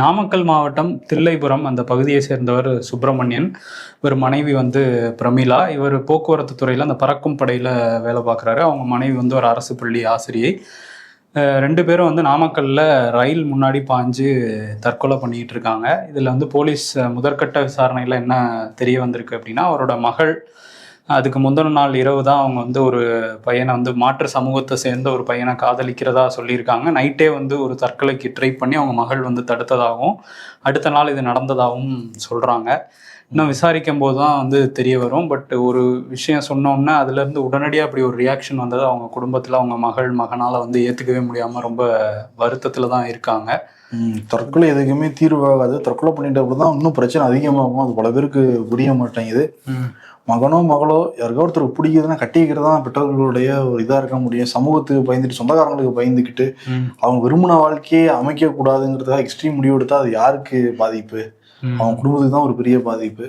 நாமக்கல் மாவட்டம் தில்லைபுரம் அந்த பகுதியை சேர்ந்தவர் சுப்பிரமணியன். இவர் மனைவி வந்து பிரமிளா. இவர் போக்குவரத்து துறையில் அந்த பறக்கும் படையில் வேலை பார்க்குறாரு. அவங்க மனைவி வந்து ஒரு அரசு பள்ளி ஆசிரியை. ரெண்டு பேரும் வந்து நாமக்கல்ல ரயில் முன்னாடி பாஞ்சு தற்கொலை பண்ணிட்டு இருக்காங்க. இதில் வந்து போலீஸ் முதற்கட்ட விசாரணையில் என்ன தெரிய வந்திருக்கு அப்படின்னா அவரோட மகள் அதுக்கு முந்தின நாள் இரவு தான் அவங்க வந்து ஒரு பையனை வந்து மாற்று சமூகத்தை சேர்ந்த ஒரு பையனை காதலிக்கிறதா சொல்லியிருக்காங்க. நைட்டே வந்து ஒரு தற்கொலைக்கு ட்ரை பண்ணி அவங்க மகள் வந்து தடுத்ததாகவும் அடுத்த நாள் இது நடந்ததாகவும் சொல்கிறாங்க இன்னும் விசாரிக்கும் போது தான் வந்து தெரிய வரும். பட் ஒரு விஷயம் சொன்னோம்னா அதுலேருந்து உடனடியாக அப்படி ஒரு ரியாக்ஷன் வந்தது அவங்க குடும்பத்தில் அவங்க மகள் மகனால் வந்து ஏற்றுக்கவே முடியாமல் ரொம்ப வருத்தத்தில் தான் இருக்காங்க. தற்கொலை எதுக்குமே தீர்வாகாது. தற்கொலை பண்ணிட்டு தான் இன்னும் பிரச்சனை அதிகமாகும். அது பல பேருக்கு புரிய மாட்டேங்குது. மகனோ மகளோ யாருக்கோ ஒருத்தருக்கு பிடிக்குதுன்னா கட்டி வைக்கிறது தான் பெற்றோர்களுடைய ஒரு இதாக இருக்க முடியும். சமூகத்துக்கு பயந்துட்டு சொந்தக்காரங்களுக்கு பயந்துக்கிட்டு அவங்க விரும்பின வாழ்க்கையை அமைக்க கூடாதுங்கிறதுக்காக எக்ஸ்ட்ரீம் முடிவு எடுத்தா அது யாருக்கு பாதிப்பு? அவங்க குடும்பத்துக்கு தான் ஒரு பெரிய பாதிப்பு.